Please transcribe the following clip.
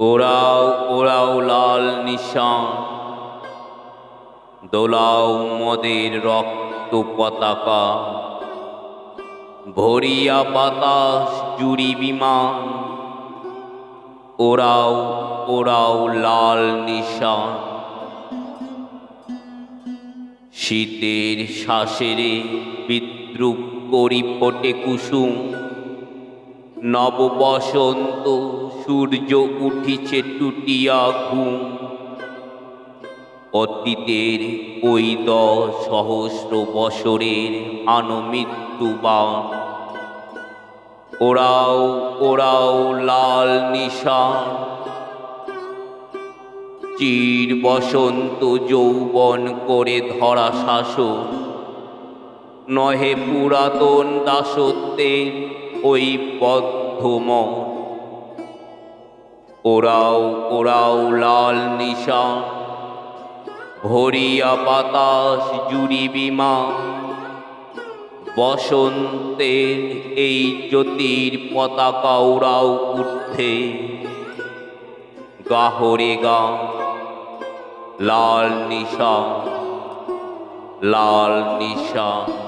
ওরাও ওরাও লাল নিশান। দোলাও মদের রক্ত পতাকা। ভরিয়া বাতাস জুড়ি বিমান। ওরাও ওরাও লাল নিশান। শীতের শ্বাসেরে বিদ্রুপ করি পটে কুসুম। নব বসন্ত সূর্য উঠিছে টুটিয়া ঘুম। অতীতের ওই দশ সহস্র বছরের আনমৃত্যুবান ওরাও ওরাও লাল নিশান। চির বসন্ত যৌবন করে ধরা শাসন। নহে পুরাতন দাসত্বের ওই বদ্ধমন ওরাও ওরাও লাল নিশা, ভরিয়া বাতাস জুড়ি বিমান বসন্তের এই জ্যোতির পতাকা ওরাও উঠে গাহরে গা, লাল নিশা, লাল নিশান